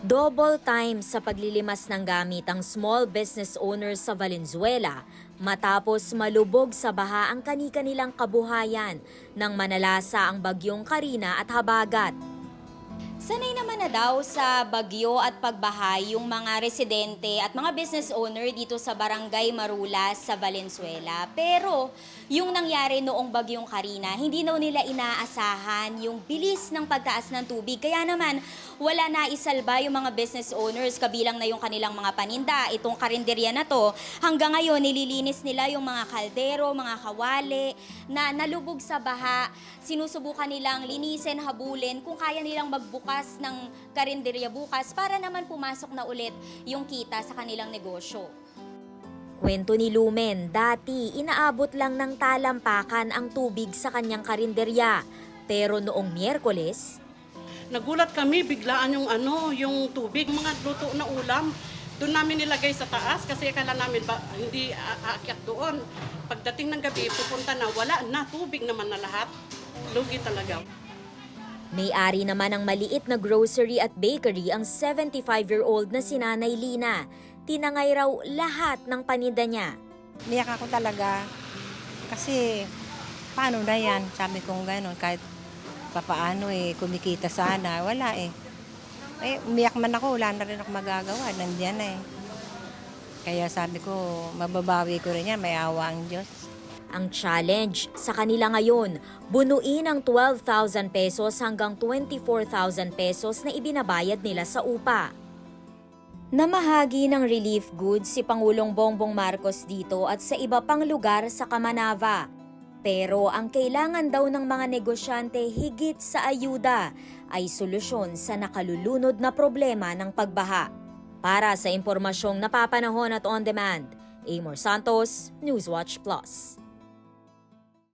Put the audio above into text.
Double time sa paglilimas ng gamit ang small business owners sa Valenzuela matapos malubog sa baha ang kani-kanilang kabuhayan nang manalasa ang bagyong Karina at Habagat. Sanay naman na daw sa bagyo at pagbaha yung mga residente at mga business owner dito sa Barangay Marulas sa Valenzuela. Pero yung nangyari noong bagyong Karina, hindi daw nila inaasahan yung bilis ng pagtaas ng tubig. Kaya naman wala na isalba yung mga business owners kabilang na yung kanilang mga paninda. Itong karinderya na to, hanggang ngayon nililinis nila yung mga kaldero, mga kawali na nalubog sa baha. Sinusubukan nilang linisin, habulin kung kaya nilang magbukas ng karinderya bukas para naman pumasok na ulit yung kita sa kanilang negosyo. Kwento ni Lumen, dati inaabot lang ng talampakan ang tubig sa kanyang karinderya. Pero noong Miyerkules, Nagulat kami, biglaan yung ano, yung tubig, mga luto na ulam. Doon namin nilagay sa taas kasi akala namin ba, hindi aakyat doon. Pagdating ng gabi, pupunta na, wala na, tubig naman na lahat. Lugi talaga. May-ari naman ng maliit na grocery at bakery ang 75-year-old na si Nanay Lina. Tinangay raw lahat ng paninda niya. Niyak ako talaga. Kasi, paano na yan? Sabi kong gano'n, kahit papaano eh, kumikita sana. Wala eh. Eh, umiyak man ako, wala na rin ako magagawa. Nandiyan na eh. Kaya sabi ko, mababawi ko rin yan, may awa ang Diyos. Ang challenge sa kanila ngayon, bunuin ang 12,000 pesos hanggang 24,000 pesos na ibinabayad nila sa upa. Namahagi ng relief goods si Pangulong Bongbong Marcos dito at sa iba pang lugar sa Kamanava. Pero ang kailangan daw ng mga negosyante higit sa ayuda ay solusyon sa nakalulunod na problema ng pagbaha. Para sa impormasyong napapanahon at on demand, Amor Santos, Newswatch Plus.